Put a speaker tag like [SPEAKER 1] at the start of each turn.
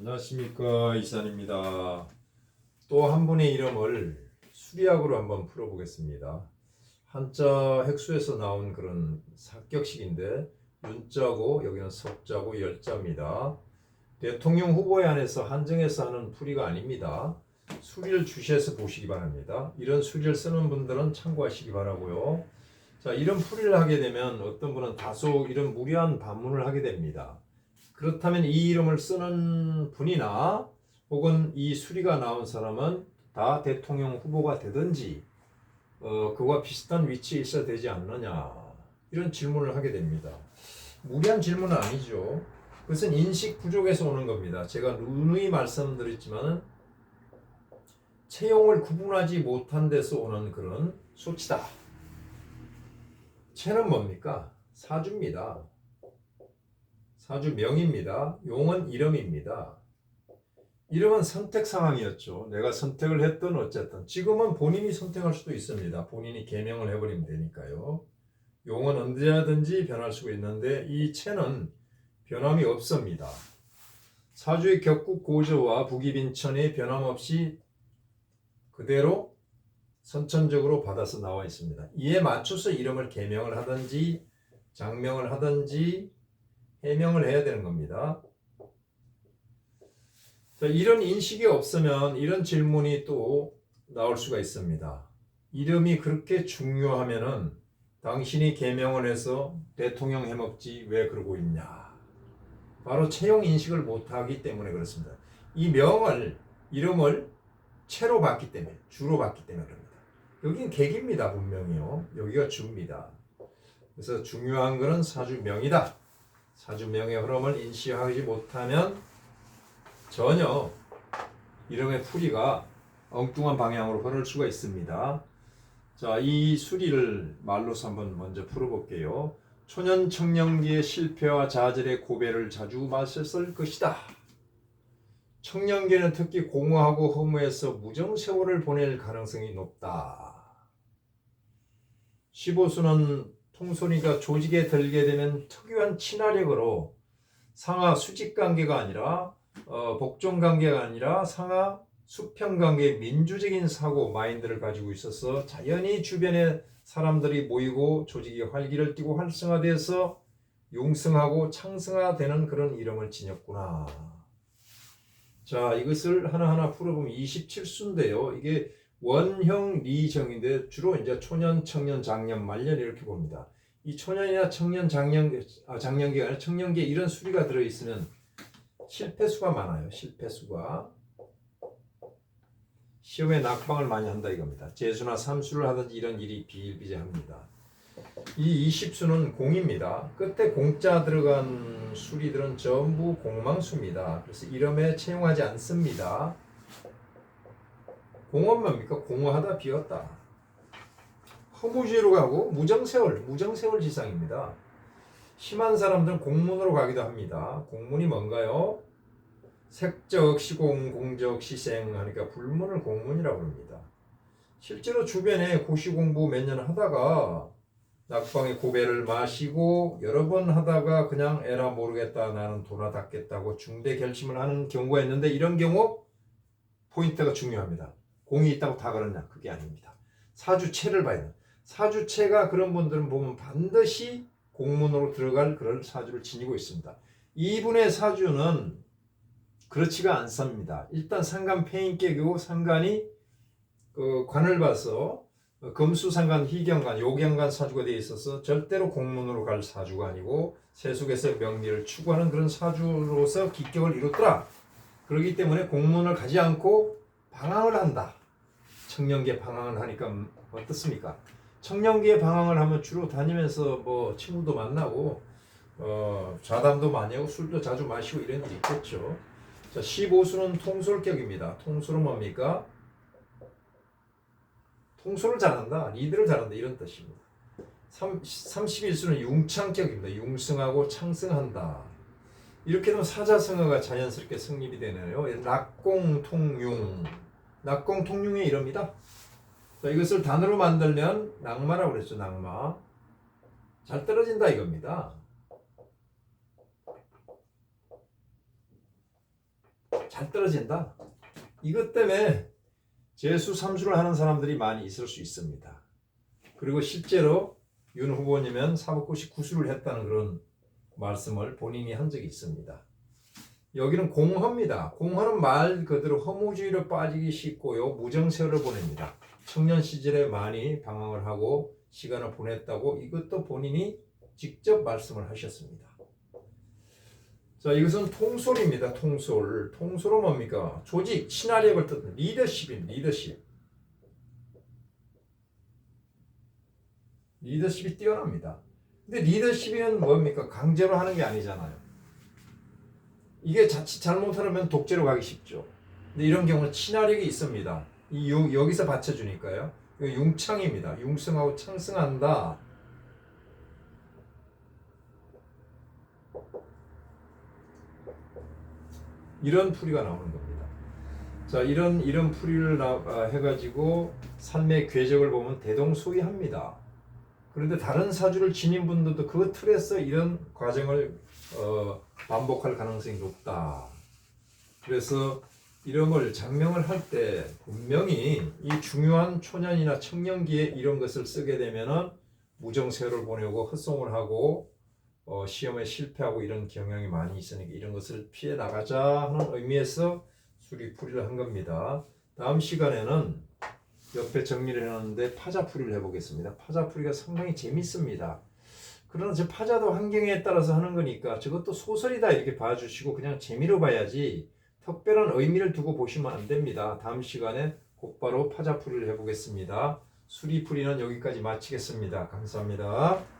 [SPEAKER 1] 안녕하십니까 이산입니다. 또 한 분의 이름을 수리학으로 한번 풀어보겠습니다. 한자 핵수에서 나온 그런 사격식인데 윤자고 여기는 석자고 열자입니다. 대통령 후보에 한해서 한정해서 하는 풀이가 아닙니다. 수리를 주시해서 보시기 바랍니다. 이런 수리를 쓰는 분들은 참고하시기 바라고요. 자, 이런 풀이를 하게 되면 어떤 분은 다소 이런 무리한 반문을 하게 됩니다. 그렇다면 이 이름을 쓰는 분이나 혹은 이 수리가 나온 사람은 다 대통령 후보가 되든지 어, 그와 비슷한 위치에 있어야 되지 않느냐 이런 질문을 하게 됩니다. 무리한 질문은 아니죠. 그것은 인식 부족에서 오는 겁니다. 제가 누누이 말씀드렸지만은 채용을 구분하지 못한 데서 오는 그런 소치다. 채는 뭡니까? 사주입니다. 사주 명입니다. 용은 이름입니다. 이름은 선택 상황이었죠. 내가 선택을 했든 어쨌든 지금은 본인이 선택할 수도 있습니다. 본인이 개명을 해버리면 되니까요. 용은 언제든지 변할 수가 있는데 이 채는 변함이 없습니다. 사주의 격국 고저와 북이빈천이 변함없이 그대로 선천적으로 받아서 나와 있습니다. 이에 맞춰서 이름을 개명을 하든지 장명을 하든지 해명을 해야 되는 겁니다. 자, 이런 인식이 없으면 이런 질문이 또 나올 수가 있습니다. 이름이 그렇게 중요하면은 당신이 개명을 해서 대통령 해먹지 왜 그러고 있냐? 바로 채용 인식을 못하기 때문에 그렇습니다. 이 명을 이름을 채로 받기 때문에 주로 받기 때문에 그럽니다. 여기는 객입니다 분명히요. 여기가 주입니다. 그래서 중요한 것은 사주 명이다. 사주명의 흐름을 인식하지 못하면 전혀 이름의 풀이가 엉뚱한 방향으로 흐를 수가 있습니다. 자, 이 수리를 말로서 한번 먼저 풀어볼게요. 초년 청년기의 실패와 좌절의 고배를 자주 맞섰을 것이다. 청년기는 특히 공허하고 허무해서 무정 세월을 보낼 가능성이 높다. 15수는 통솔이가 조직에 들게 되면 특유한 친화력으로 상하 수직 관계가 아니라 어, 복종 관계가 아니라 상하 수평 관계 민주적인 사고 마인드를 가지고 있어서 자연히 주변에 사람들이 모이고 조직이 활기를 띠고 활성화돼서 용성하고 창성화되는 그런 이름을 지녔구나. 자, 이것을 하나하나 풀어보면 27수인데요. 이게 원형 리정인데 주로 이제 초년, 청년, 장년, 말년 이렇게 봅니다. 이 초년이나 청년, 장년, 아, 장년기가 아니라 청년기에 이런 수리가 들어있으면 실패수가 많아요. 실패수가. 시험에 낙방을 많이 한다 이겁니다. 재수나 삼수를 하든지 이런 일이 비일비재합니다. 이 20수는 공입니다. 끝에 공자 들어간 수리들은 전부 공망수입니다. 그래서 이름에 채용하지 않습니다. 공은 뭡니까? 공허하다 비었다. 허무지로 가고 무정세월, 무정세월 지상입니다. 심한 사람들은 공문으로 가기도 합니다. 공문이 뭔가요? 색적, 시공, 공적, 시생 하니까 불문을 공문이라고 합니다. 실제로 주변에 고시 공부 몇 년 하다가 낙방에 고배를 마시고 여러 번 하다가 그냥 에라 모르겠다 나는 돌아 닦겠다고 중대 결심을 하는 경우가 있는데 이런 경우 포인트가 중요합니다. 공이 있다고 다 그러냐? 그게 아닙니다. 사주체를 봐야 돼요. 사주체가 그런 분들은 보면 반드시 공문으로 들어갈 그런 사주를 지니고 있습니다. 이분의 사주는 그렇지가 않습니다. 일단 상간 폐인격이고 상간이 그 관을 봐서 금수상간, 희경간, 요경간 사주가 되어 있어서 절대로 공문으로 갈 사주가 아니고 세속에서 명리를 추구하는 그런 사주로서 기격을 이뤘더라. 그렇기 때문에 공문을 가지 않고 방황을 한다. 청년기에 방황을 하니까 어떻습니까? 청년기에 방황을 하면 주로 다니면서 뭐 친구도 만나고 어, 좌담도 많이 하고 술도 자주 마시고 이런 일이 있겠죠. 자, 15수는 통솔격입니다. 통솔은 뭡니까? 통솔을 잘한다, 리드를 잘한다 이런 뜻입니다. 3, 31수는 융창격입니다. 융승하고 창승한다. 이렇게 되면 사자성어가 자연스럽게 성립이 되네요. 낙공통융. 낙공통융의 이름이다. 자, 이것을 단어로 만들면 낙마라고 그랬죠. 낙마. 잘 떨어진다 이겁니다. 잘 떨어진다. 이것 때문에 재수 삼수를 하는 사람들이 많이 있을 수 있습니다. 그리고 실제로 윤 후보님은 사법고시 구수를 했다는 그런 말씀을 본인이 한 적이 있습니다. 여기는 공허입니다. 공허는 말 그대로 허무주의로 빠지기 쉽고요. 무정세월을 보냅니다. 청년 시절에 많이 방황을 하고 시간을 보냈다고 이것도 본인이 직접 말씀을 하셨습니다. 자, 이것은 통솔입니다. 통솔. 통솔은 뭡니까? 조직, 친화력을 뜻하는 리더십입니다. 리더십. 리더십이 뛰어납니다. 근데 리더십은 뭡니까? 강제로 하는 게 아니잖아요. 이게 자칫 잘못하면 독재로 가기 쉽죠. 근데 이런 경우는 친화력이 있습니다. 이 요- 여기서 받쳐주니까요. 융창입니다. 융성하고 창성한다. 이런 풀이가 나오는 겁니다. 자, 이런 이런 풀이를 나, 아, 해가지고 삶의 궤적을 보면 대동소이합니다. 그런데 다른 사주를 지닌 분들도 그 틀에서 이런 과정을 어, 반복할 가능성이 높다. 그래서 이런 걸 장명을 할 때 분명히 이 중요한 초년이나 청년기에 이런 것을 쓰게 되면은 무정세월을 보내고 헛송을 하고 어, 시험에 실패하고 이런 경향이 많이 있으니까 이런 것을 피해 나가자 하는 의미에서 수리풀이를 한 겁니다. 다음 시간에는 옆에 정리를 해놨는데 파자풀이를 해보겠습니다. 파자풀이가 상당히 재밌습니다. 그러나 저 파자도 환경에 따라서 하는 거니까 저것도 소설이다 이렇게 봐주시고 그냥 재미로 봐야지 특별한 의미를 두고 보시면 안 됩니다. 다음 시간에 곧바로 파자풀이를 해보겠습니다. 수리풀이는 여기까지 마치겠습니다. 감사합니다.